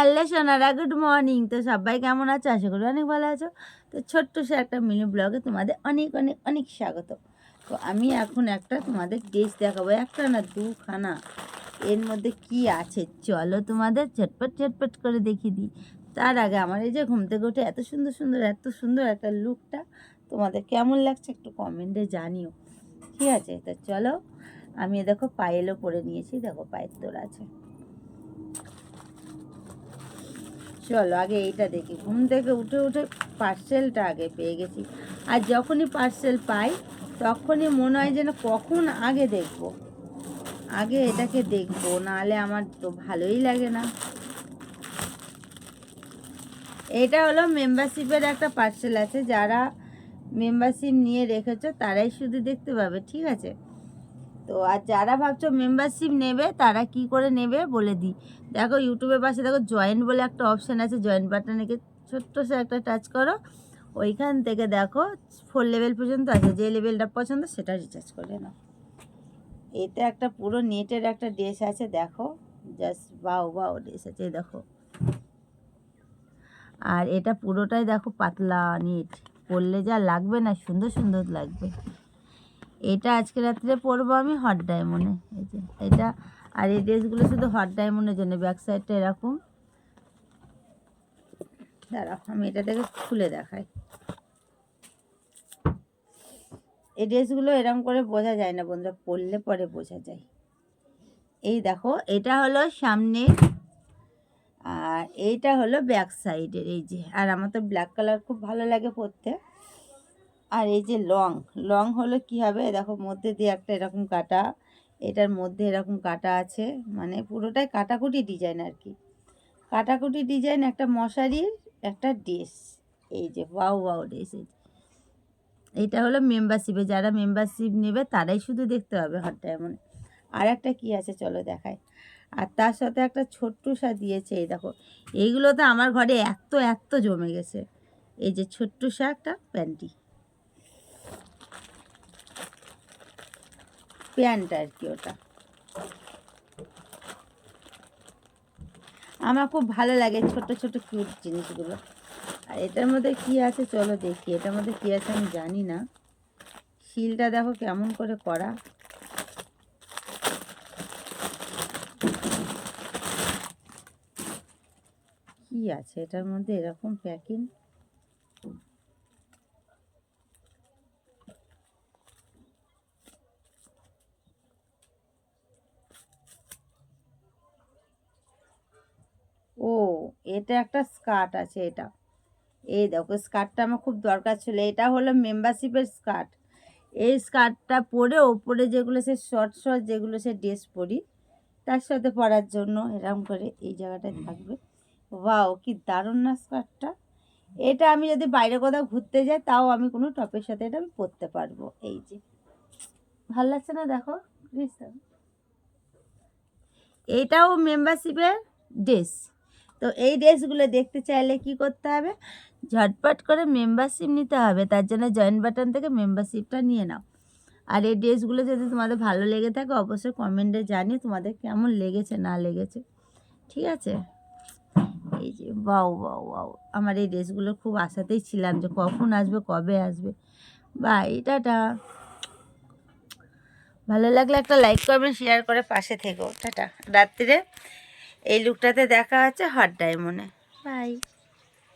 Hello Sonara, good morning. তো সবাই কেমন আছো? আশা করি অনেক ভালো আছো। তো ছোট্ট সে একটা মিনি ব্লগে তোমাদের অনেক অনেক অনেক স্বাগত। তো আমি এখন একটা তোমাদের ড্রেস দেখাবো। একটা না দুখানা। এর মধ্যে কি আছে? চলো তোমাদের ঝটপট ঝটপট করে দেখিয়ে দিই। তার আগে আমার এই যে ঘুম থেকে উঠে এত সুন্দর সুন্দর, এত সুন্দর একটা লুকটা তোমাদের কেমন লাগছে একটু কমেন্টে জানিও। ঠিক আছে? তো চলো, আমি দেখো পায়েলও পরে নিয়েছি। দেখো পায়ের তোর আছে। চলো আগে এইটা দেখি। ঘুম থেকে উঠে উঠে পার্সেলটা আগে পেয়ে গেছি। আর যখনই পার্সেল পাই, তখনই মনে হয় যেন কখন আগে দেখব। আগে এটাকে দেখব, নাহলে আমার তো ভালোই লাগে না। এটা হলো মেম্বারশিপের একটা পার্সেল আছে, যারা মেম্বারশিপ নিয়ে রেখেছো, তারাই শুধু দেখতে পাবে, ঠিক আছে? তো আর যারা ভাবছ মেম্বারশিপ নেবে, তারা কি করে নেবে বলে দিই। দেখো ইউটিউবের পাশে দেখো জয়েন্ট বলে একটা অপশান আছে জয়েন্ট বাটনে ছোট্ট সে একটা টাচ করো। ওইখান থেকে দেখো ফোর লেভেল পর্যন্ত আছে, যে লেভেলটা পছন্দ সেটা রিচার্জ করে নাও। এতে একটা পুরো নেটের একটা ড্রেস আছে, দেখো। জাস্ট বাও বাও ড্রেস আছে দেখো। আর এটা পুরোটাই দেখো পাতলা নেট পরলে যা লাগবে না, সুন্দর সুন্দর লাগবে। এটা আজকে রাত্রে পরবো আমি হট ডায়মন্ডে। এই যে, এটা, আর এই ড্রেসগুলো শুধু হট ডায়মন্ডের জন্য, ব্যাক সাইডটা এরকম। দাঁড়াও, আমি এটা থেকে খুলে দেখাই। এই ড্রেসগুলো এরকম করে বোঝা যায় না বন্ধুরা, পরলে পরে বোঝা যায়। এই দেখো, এটা হলো সামনে, আর এইটা হলো ব্যাক সাইডের, এই যে। আর আমার তো ব্ল্যাক কালার খুব ভালো লাগে পরতে। আর এই যে লং লং হলো কি হবে? দেখো মধ্যে দিয়ে একটা এরকম কাটা, এটার মধ্যে এরকম কাটা আছে মানে পুরোটাই কাটাকুটি ডিজাইন আর কি। কাটাকুটি ডিজাইন একটা মশারির একটা ড্রেস, এই যে ওয়াও ওয়াও ড্রেস এই এইটা হলো মেম্বারশিপে যারা মেম্বারশিপ নেবে তারাই শুধু দেখতে হবে হট এমন। আর একটা কী আছে চলো দেখায় আর তার সাথে একটা ছোট্টুসা দিয়েছে এই দেখো। এইগুলো তো আমার ঘরে এত এত জমে গেছে। এই যে ছোট্টুসা একটা প্যান্টি। প্যান্ট আর কি ওটা। আমার খুব ভালো লাগে ছোট ছোট কিউট জিনিসগুলো। আর এটার মধ্যে কি আছে চলো দেখি, এটার মধ্যে কি আছে আমি জানি না। শিলটা দেখো কেমন করে করা। কি আছে এটার মধ্যে এরকম প্যাকিং এটা একটা স্কার্ট আছে এটা। এই দেখো, স্কার্টটা আমার খুব দরকার ছিল। এটা হলো মেম্বারশিপের স্কার্ট। এই স্কার্টটা পরে ওপরে যেগুলো সে শর্ট শর্ট যেগুলো সে ড্রেস পরি, তার সাথে পরার জন্য এরকম করে এই জায়গাটায় থাকবে। ওয়াও কি দারুণ না স্কার্টটা। এটা আমি যদি বাইরে কোথাও ঘুরতে যাই, তাও আমি কোনো টপের সাথে এটা আমি পরতে পারব। এই যে। ভালো লাগছে না দেখো? এইটাও মেম্বারশিপের ড্রেস তো এই ড্রেসগুলো দেখতে চাইলে কি করতে হবে? ঝটপট করে মেম্বারশিপ নিতে হবে, তার জন্য জয়েন বাটন থেকে মেম্বারশিপটা নিয়ে নাও। আর এই ড্রেসগুলো যদি তোমাদের ভালো লেগে থাকে, অবশ্যই কমেন্টে জানিয়ে তোমাদের কেমন লেগেছে, না লেগেছে। ঠিক আছে? এই যে বাউ বাউ বাউ আমার এই ড্রেসগুলো খুব আশাতেই ছিলাম যে কখন আসবে, কবে আসবে। Bye tata. ভালো লাগলে একটা লাইক করবেন শেয়ার করে পাশে থেকো। টাটা। রাত্রিরে এই লুকটাতে দেখা আছে হট ডায়মন্ডে বাই